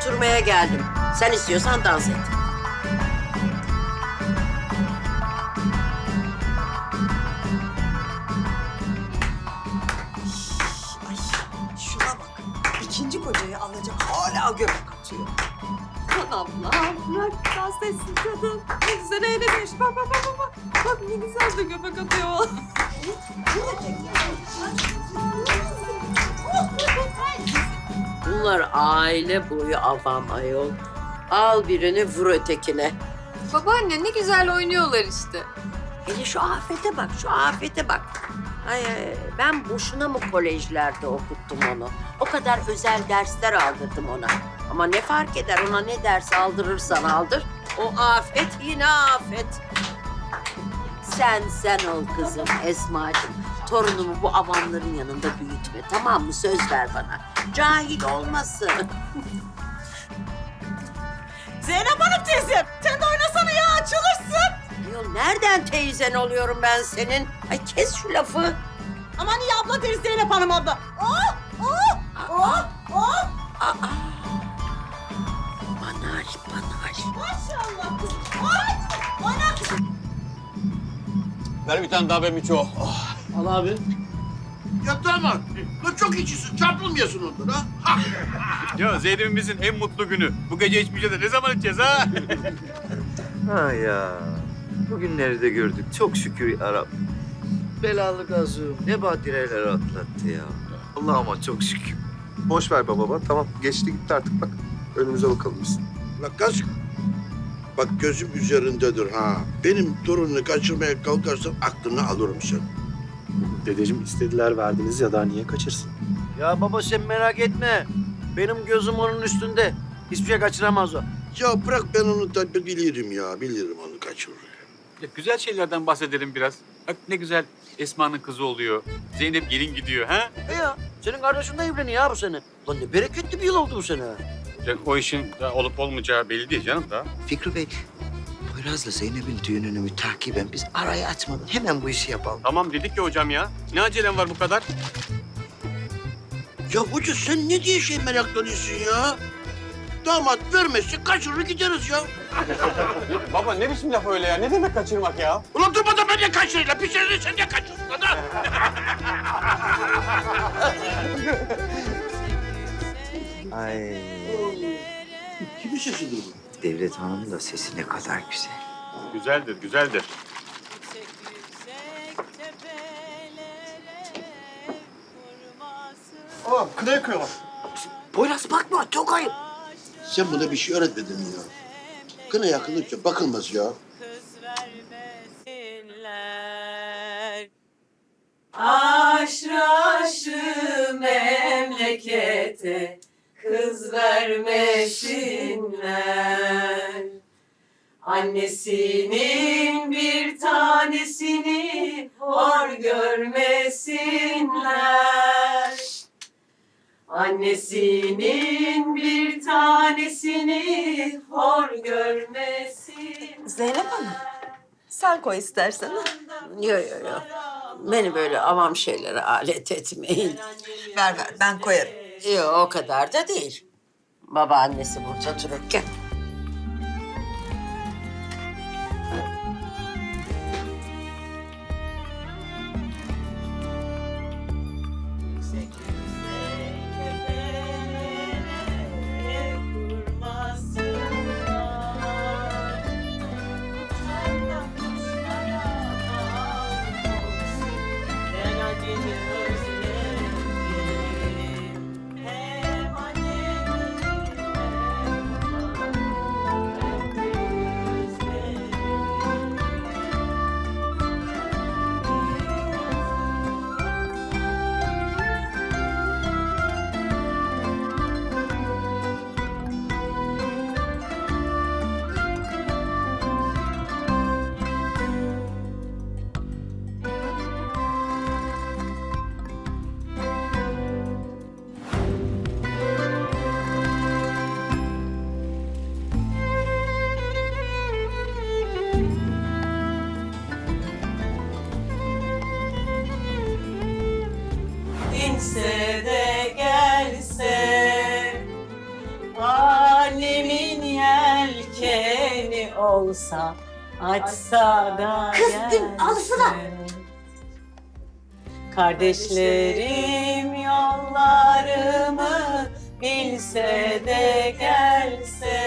konuşturmaya geldim. Sen istiyorsan dans et. Ay şuna bak. İkinci kocayı alacak hala göbek atıyor. Abla bırak dans etsin kadın. Ne güzel eğleniyor. Bak bak bak bak. Bak, ne güzel de göbek atıyor. Bunlar aile boyu avam ayol. Al birini vur ötekine. Babaanne ne güzel oynuyorlar işte. Hele şu afete bak, şu afete bak. Ay, ay, ben boşuna mı kolejlerde okuttum onu? O kadar özel dersler aldırdım ona. Ama ne fark eder ona ne ders aldırırsan aldır. O afet yine afet. Sen sen ol kızım Esma'cığım. Torunumu bu avamların yanında büyütme tamam mı? Söz ver bana. Cahil olmasın. Zeynep Hanım teyzem sen de oynasana ya açılırsın. Ayol nereden teyzen oluyorum ben senin? Ay kes şu lafı. Aman iyi abla deriz Zeynep Hanım abla. Oh oh oh oh. Aa. Banal, banal. Maşallah kızım. Ay oyna. Ver bir tane daha be Miço. Al abi. Ya damat, lan çok içisin, çarpılmıyorsun ondan ha. ha. Ya Zeynep'imizin en mutlu günü. Bu gece içmeyeceğiz de ne zaman içeceğiz ha? Ha ya. Bugünleri de gördük. Çok şükür Arap. Belalı gazım ne badireler atlattı ya. Allah'ıma çok şükür. Boş ver baba. Tamam geçti gitti artık bak. Önümüze bakalım biz. Lan kaz, bak gözüm üzerindedir ha. Benim torununu kaçırmaya kalkarsan aklını alırım sen. Dedeciğim istediler verdiniz ya daha niye kaçırsın? Ya baba sen merak etme. Benim gözüm onun üstünde. Hiçbir şey kaçıramaz o. Ya bırak ben onu da bilirim ya, bilirim onu kaçırır. Ya güzel şeylerden bahsedelim biraz. Bak ne güzel Esma'nın kızı oluyor. Zeynep gelin gidiyor ha? E ya senin kardeşin de evleniyor ya bu sene. Lan ne bereketli bir yıl oldu bu sene. Ya o işin daha olup olmayacağı belli değil canım da. Fikri Bey, Poyraz'la Zeynep'in düğününü mütakiben biz arayı açmadan hemen bu işi yapalım. Tamam dedik ya hocam ya. Ne acelem var bu kadar? Ya hoca sen ne diye şey meraklanıyorsun ya? Damat vermezse kaçırır gideriz ya. Baba ne biçim laf öyle ya? Ne demek kaçırmak ya? Ulan durmadan ben de kaçırayım lan. Bir sene de sen de kaçırsın lan ha. Ay. Kimin sesidir bu? Devlet Hanım'ın da sesi ne kadar güzel. Güzeldir, güzeldir. Aa kına yakıyorlar. Poyraz bakma çok ayıp. Sen buna bir şey öğretmedin mi ya? Kına yakılırsa bakılmaz ya. Aşrı aşrı memlekete kız vermesinler. Annesinin bir tanesini hor görmesinler. Annesinin bir tanesini hor görmesin. Zeynep Hanım sen koy istersen. Yok yok yok. Beni böyle avam şeylere alet etmeyin. Ver ver ben koyarım. Yok o kadar da değil. Babaannesi burada dururken. gitse de gelse Alemin yelkeni olsa Açsa da Kız gelse alsana. Kardeşlerim yollarımı Bilse de gelse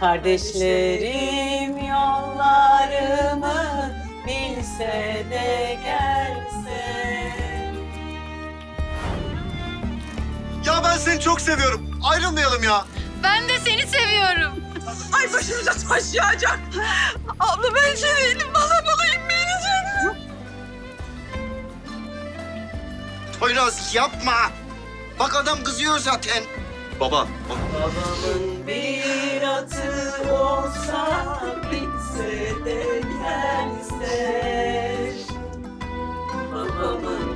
Kardeşlerim yollarımı Bilse de gelse Ya ben seni çok seviyorum. Ayrılmayalım ya. Ben de seni seviyorum. Ay başımıza taş yağacak. Abla ben şey değilim. Bana bulayım beni. Poyraz yapma. Bak adam kızıyor zaten. Baba. Babamın bir atı olsa bitse de gelse. Babamın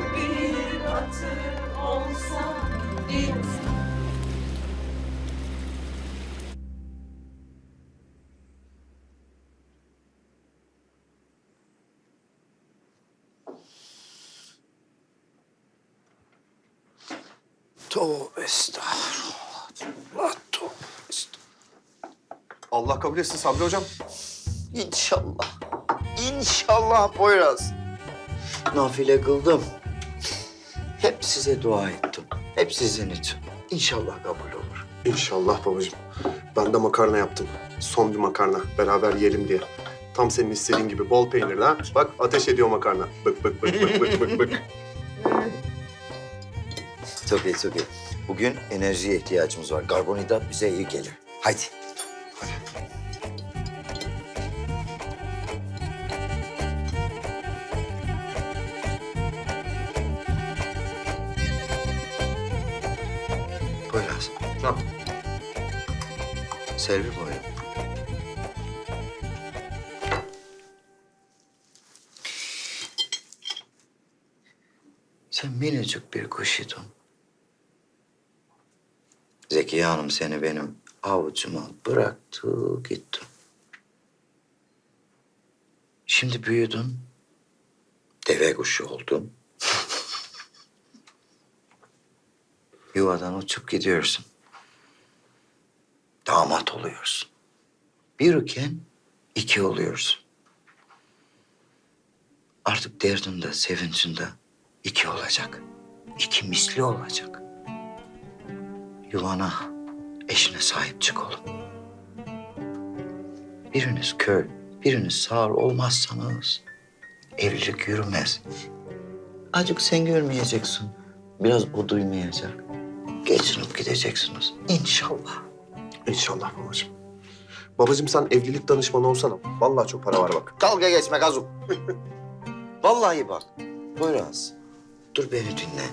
Tövbe estağfurullah. Tövbe. Allah kabul etsin Sabri hocam. İnşallah. İnşallah Poyraz. Nafile kıldım. Hep size dua ettim. Hep sizin için. İnşallah kabul olur. İnşallah babacığım. Ben de makarna yaptım. Son bir makarna. Beraber yiyelim diye. Tam senin istediğin gibi bol peynirli ha. Bak ateş ediyor makarna. Bık bık bık bık bık bık bık. Tabii tabii. Bugün enerjiye ihtiyacımız var. Karbonhidrat bize iyi gelir. Haydi. Poyraz. Ha. Servi boyu. Sen minicik bir kuş idin. Zekiye Hanım seni benim avucuma bıraktı gitti. Şimdi büyüdün. Deve kuşu oldun. Yuvadan uçup gidiyorsun. Damat oluyorsun. Bir iken iki oluyorsun. Artık derdinde, sevincinde iki olacak. İki misli olacak. Yuvana, eşine sahip çık oğlum. Biriniz kör, biriniz sağır olmazsanız evlilik yürümez. Acık sen görmeyeceksin. Biraz o duymayacak. Geçinip gideceksiniz. İnşallah. İnşallah babacığım. Babacığım sen evlilik danışmanı olsana. Vallahi çok para var bak. Dalga geçme Gazum. Vallahi bak. Poyraz. Dur beni dinle.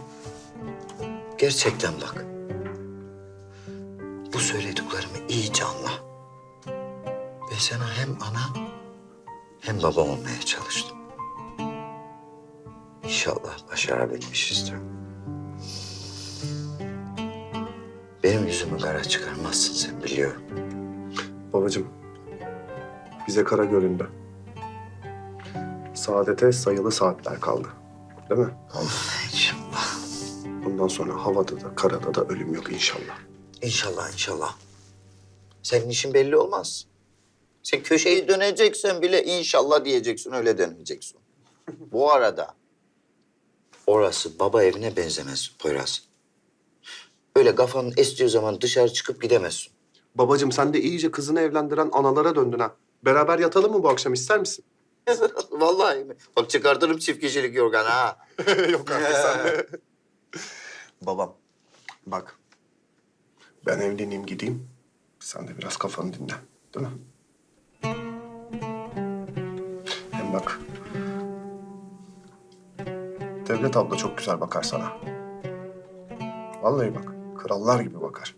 Gerçekten bak. Bu söylediklerimi iyice anla. Ben sana hem ana hem baba olmaya çalıştım. İnşallah başarabilmişizdir. Benim yüzümü kara çıkarmazsın sen biliyorum. Babacığım. Bize kara göründü. Saadete sayılı saatler kaldı. Değil mi? İnşallah. Bundan sonra havada da karada da ölüm yok inşallah. İnşallah inşallah. Senin işin belli olmaz. Sen köşeyi döneceksen bile inşallah diyeceksin öyle döneceksin. Bu arada orası baba evine benzemez Poyraz. Öyle kafanın estiği zaman dışarı çıkıp gidemezsin. Babacığım sen de iyice kızını evlendiren analara döndün ha. Beraber yatalım mı bu akşam ister misin? Vallahi mi? Bak çıkartırım çift kişilik yorgan ha. Yok artık sen. Babam bak ben evleneyim gideyim. Sen de biraz kafanı dinle. Değil mi? Hem bak Devlet abla çok güzel bakar sana. Vallahi bak krallar gibi bakar.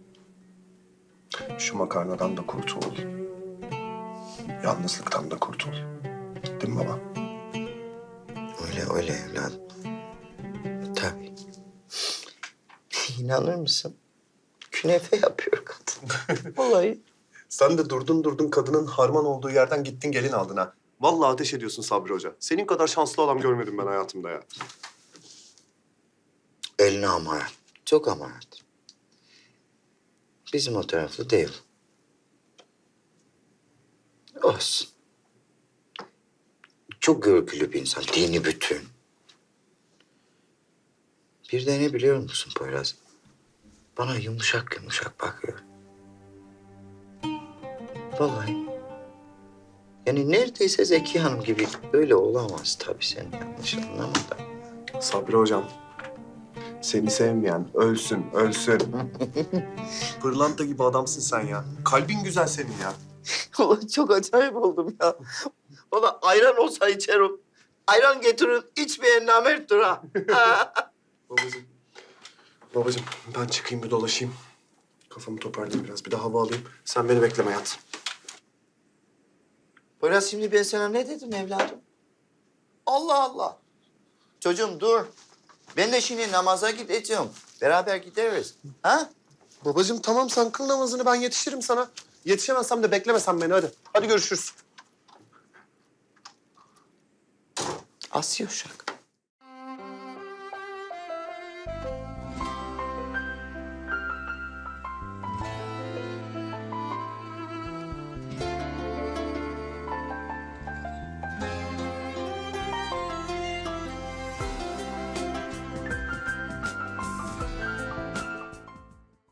Şu makarnadan da kurtul. Yalnızlıktan da kurtul. Değil mi baba? Öyle öyle evladım. Tabii. İnanır mısın? Künefe yapıyor kadın. Vallahi. Sen de durdun durdun kadının harman olduğu yerden gittin gelin aldın ha. Vallahi ateş ediyorsun Sabri Hoca. Senin kadar şanslı adam görmedim ben hayatımda ya. Eline amanet. Çok amanet. Bizim o taraflı değil. Olsun. Çok görgülü bir insan, dini bütün. Bir de ne biliyor musun Poyraz? Bana yumuşak yumuşak bakıyor. Vallahi. Yani neredeyse Zeki Hanım gibi öyle olamaz tabii sen yanlış anlama da. Sabri hocam. Seni sevmeyen ölsün, ölsün. Pırlanta gibi adamsın sen ya. Kalbin güzel senin ya. Ulan çok acayip oldum ya. Valla ayran olsa içerim. Ayran getirin içmeyen namerttir ha. Babacığım. Babacığım ben çıkayım bir dolaşayım. Kafamı toparlayayım biraz. Bir de hava alayım. Sen beni bekleme yat. Poyraz şimdi ben sana ne dedim evladım? Allah Allah. Çocuğum dur. Ben de şimdi namaza gideceğim. Beraber gideriz. Ha? Babacığım tamam sen kıl namazını ben yetişirim sana. Yetişemezsem de beklemesen beni hadi. Hadi görüşürüz. Asya uşak.